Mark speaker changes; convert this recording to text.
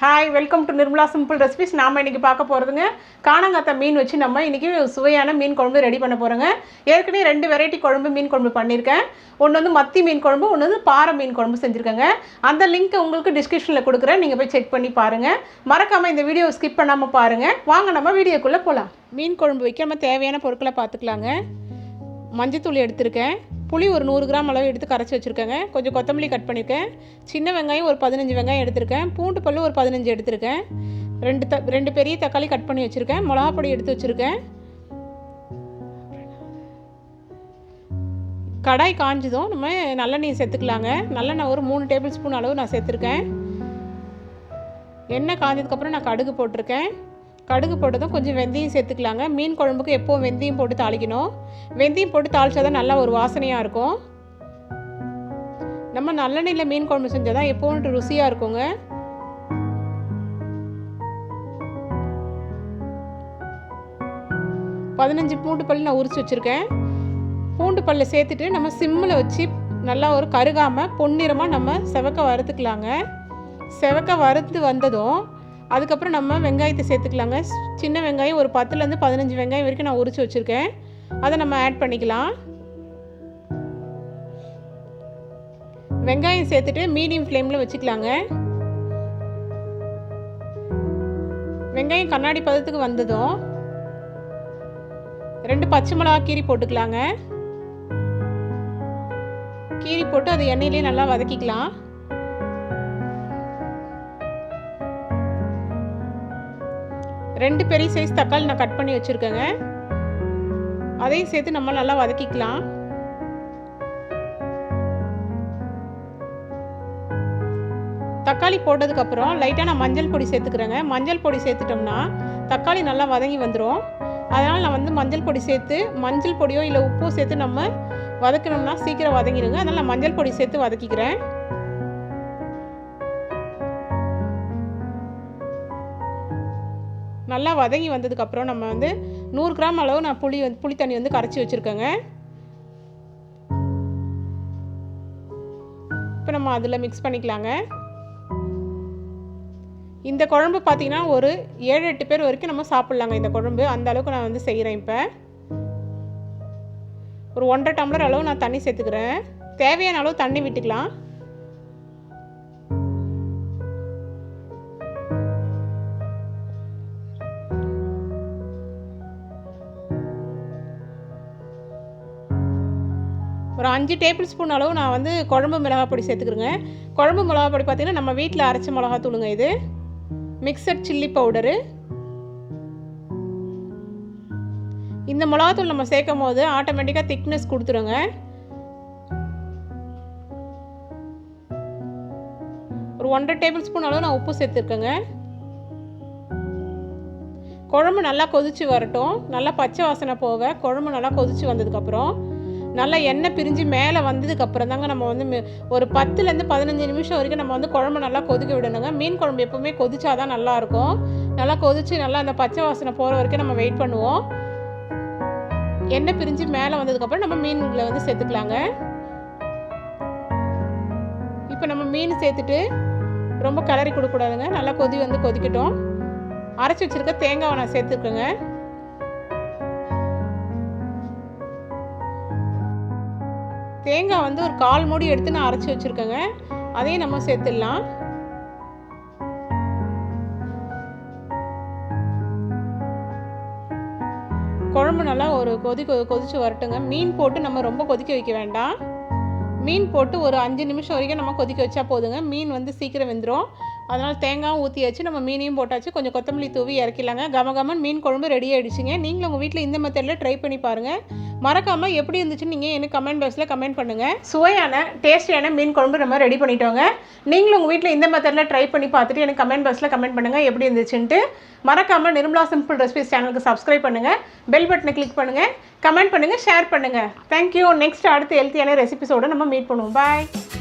Speaker 1: Hi welcome to Nirmala simple recipes நாம் இன்றைக்கி பார்க்க போகிறதுங்க காணங்காத்த மீன் வச்சு நம்ம இன்றைக்கி சுவையான மீன் குழம்பு ரெடி பண்ண போகிறோங்க ஏற்கனவே ரெண்டு வெரைட்டி குழம்பு மீன் குழம்பு பண்ணியிருக்கேன். ஒன்று வந்து மத்தி மீன் குழம்பு ஒன்று வந்து பாறை மீன் குழம்பு செஞ்சுருக்கேங்க. அந்த லிங்க் உங்களுக்கு டிஸ்கிரிப்ஷனில் கொடுக்குறேன். நீங்கள் போய் செக் பண்ணி பாருங்கள் மறக்காமல் இந்த வீடியோ ஸ்கிப் பண்ணாமல் பாருங்கள் வாங்க நம்ம வீடியோக்குள்ளே போகலாம் மீன் குழம்பு வைக்க நம்ம தேவையான பொருட்களை பார்த்துக்கலாங்க. மஞ்சத்தூள் எடுத்திருக்கேன். புளி ஒரு நூறு கிராம் அளவு எடுத்து கரைச்சி வச்சுருக்கேங்க. கொஞ்சம் கொத்தமல்லி கட் பண்ணியிருக்கேன் சின்ன வெங்காயம் ஒரு பதினஞ்சு வெங்காயம் எடுத்திருக்கேன். பூண்டு பல்லு ஒரு பதினஞ்சு எடுத்திருக்கேன். ரெண்டு த ரெண்டு பெரிய தக்காளி கட் பண்ணி வச்சுருக்கேன். மிளகா பொடி எடுத்து வச்சுருக்கேன். கடாய் காஞ்சதும். நம்ம நல்லெண்ணெய் சேர்த்துக்கலாங்க. நல்லெண்ணெய் ஒரு மூணு டேபிள் ஸ்பூன் அளவு நான் சேர்த்துருக்கேன். எண்ணெய் காஞ்சதுக்கப்புறம் நான் கடுகு போட்டிருக்கேன். கடுகு போட்டதும் கொஞ்சம் வெந்தயம் சேர்த்துக்கலாங்க. மீன் குழம்புக்கு எப்போவும் வெந்தயம் போட்டு தாளிக்கணும். வெந்தயம் போட்டு தாளிச்சா தான் நல்லா ஒரு வாசனையாக இருக்கும். நம்ம நல்லெண்ணெயில் மீன் குழம்பு செஞ்சால் தான் எப்போவும் ருசியாக இருக்குங்க. பதினஞ்சு பூண்டு பல் நான் உரிச்சு வச்சுருக்கேன். பூண்டு பல்ல சேர்த்துட்டு நம்ம சிம்மில் வச்சு நல்லா ஒரு கருகாமல் பொன்னிறமாக நம்ம செவக்க வறுத்துக்கலாங்க. செவக்க வறுத்து வந்ததும் அதுக்கப்புறம் நம்ம வெங்காயத்தை சேர்த்துக்கலாங்க. சின்ன வெங்காயம் ஒரு பத்துலேருந்து பதினஞ்சு வெங்காயம் வரைக்கும் நான் உரிச்சு வச்சுருக்கேன். அதை நம்ம ஆட் பண்ணிக்கலாம். வெங்காயம் சேர்த்துட்டு மீடியம் ஃப்ளேமில் வச்சுக்கலாங்க. வெங்காயம் கண்ணாடி பதத்துக்கு வந்ததும் ரெண்டு பச்சை மிளகா கீரி போட்டுக்கலாங்க. கீரி போட்டு அது எண்ணெயிலே நல்லா வதக்கிக்கலாம். ரெண்டு பெரிய சைஸ் தக்காளி நான் கட் பண்ணி வச்சுருக்கேங்க. அதையும் சேர்த்து நம்ம நல்லா வதக்கிக்கலாம். தக்காளி போட்டதுக்கப்புறம் லைட்டாக நான் மஞ்சள் பொடி சேர்த்துக்கிறேங்க. மஞ்சள் பொடி சேர்த்துட்டோம்னா தக்காளி நல்லா வதங்கி வந்துடும் அதனால் நான் வந்து மஞ்சள் பொடி சேர்த்து மஞ்சள் பொடியோ இல்லை உப்போ சேர்த்து நம்ம வதக்கணும்னா சீக்கிரம் வதங்கிடுங்க அதனால் நான் மஞ்சள் பொடி சேர்த்து வதக்கிக்கிறேன். நல்லா வதங்கி வந்ததுக்கப்புறம் நம்ம வந்து நூறு கிராம் அளவு நான் புளி வந்து புளி தண்ணி வந்து கரைச்சி வச்சுருக்கேங்க. இப்போ நம்ம அதில் மிக்ஸ் பண்ணிக்கலாங்க. இந்த குழம்பு பார்த்தீங்கன்னா ஒரு ஏழு எட்டு பேர் வரைக்கும் நம்ம சாப்பிட்லாங்க இந்த குழம்பு. அந்த அளவுக்கு நான் வந்து செய்கிறேன் இப்போ. ஒரு ஒன்றரை டம்ளர் அளவு நான் தண்ணி சேர்த்துக்கிறேன். தேவையான அளவு தண்ணி விட்டுக்கலாம். ஒரு அஞ்சு டேபிள் ஸ்பூன் அளவு நான் வந்து குழம்பு மிளகாய் பொடி சேர்த்துக்கிறேங்க. குழம்பு மிளகாய் பொடி பார்த்தீங்கன்னா நம்ம வீட்டில் அரைச்ச மிளகா தூளுங்க இது. மிக்சட் சில்லி பவுடரு இந்த மிளகாத்தூள் நம்ம சேர்க்கும் போது ஆட்டோமேட்டிக்காக திக்னஸ் கொடுத்துருங்க. ஒரு ஒன்றரை டேபிள் ஸ்பூன் அளவு நான் உப்பு சேர்த்துருக்கேங்க. குழம்பு நல்லா கொதிச்சு வரட்டும். நல்லா பச்சை வாசனை போக குழம்பு நல்லா கொதிச்சு வந்ததுக்கப்புறம் நல்லா எண்ணெய் பிரிஞ்சு மேலே வந்ததுக்கப்புறம் தாங்க நம்ம வந்து ஒரு பத்துலேருந்து பதினஞ்சு நிமிஷம் வரைக்கும் நம்ம வந்து குழம்பு நல்லா கொதிக்க விடணுங்க. மீன் குழம்பு எப்போவுமே கொதிச்சா தான் நல்லாயிருக்கும். நல்லா கொதிச்சு நல்லா அந்த பச்சை வாசனை போகிற வரைக்கும் நம்ம வெயிட் பண்ணுவோம். எண்ணெய் பிரிஞ்சு மேலே வந்ததுக்கப்புறம் நம்ம மீன்களை வந்து சேர்த்துக்கலாங்க. இப்போ நம்ம மீன் சேர்த்துட்டு ரொம்ப கிளறி கொடுக்கக்கூடாதுங்க. நல்லா கொதி வந்து கொதிக்கட்டும். அரைச்சி வச்சிருக்க தேங்காவை நான் சேர்த்துக்கோங்க. தேங்காய் வந்து ஒரு கால் மூடி எடுத்து நான் அரைச்சி வச்சுருக்கேங்க. அதையும் நம்ம சேர்த்துடலாம். குழம்பு நல்லா ஒரு கொதி கொதிச்சு வரட்டுங்க. மீன் போட்டு நம்ம ரொம்ப கொதிக்க வைக்க வேண்டாம். மீன் போட்டு ஒரு அஞ்சு நிமிஷம் வரைக்கும் நம்ம கொதிக்க வச்சா போதுங்க. மீன் வந்து சீக்கிரம் வெந்துடும் அதனால் தேங்காயும் ஊற்றியாச்சு நம்ம மீனையும் போட்டாச்சு. கொஞ்சம் கொத்தமல்லி தூவி இறக்கிடலாங்க. கமகமன் மீன் குழம்பு ரெடி ஆகிடுச்சிங்க நீங்களும் உங்கள் வீட்டில் இந்த மெத்தடில் ட்ரை பண்ணி பாருங்கள் மறக்காமல் எப்படி இருந்துச்சுன்னு நீங்கள் எனக்கு கமெண்ட் பாக்ஸில் கமெண்ட் பண்ணுங்கள் சுவையான டேஸ்டியான மீன் குழம்பு நம்ம ரெடி பண்ணிட்டோங்க. நீங்களும் உங்கள் வீட்டில் இந்த மெத்தடில் ட்ரை பண்ணி பார்த்துட்டு எனக்கு கமெண்ட் பாக்ஸில் கமெண்ட் பண்ணுங்கள் எப்படி இருந்துச்சுன்ட்டு. மறக்காமல் நிர்மலா சிம்பிள் ரெசிபிஸ் சேனலுக்கு சப்ஸ்கிரைப் பண்ணுங்கள் பெல் பட்டனை கிளிக் பண்ணுங்கள் கமெண்ட் பண்ணுங்கள் ஷேர் பண்ணுங்கள் தேங்க்யூ நெக்ஸ்ட் அடுத்த ஹெல்த்தியான ரெசிபிஸோடு நம்ம மீட் பண்ணுவோம். பாய்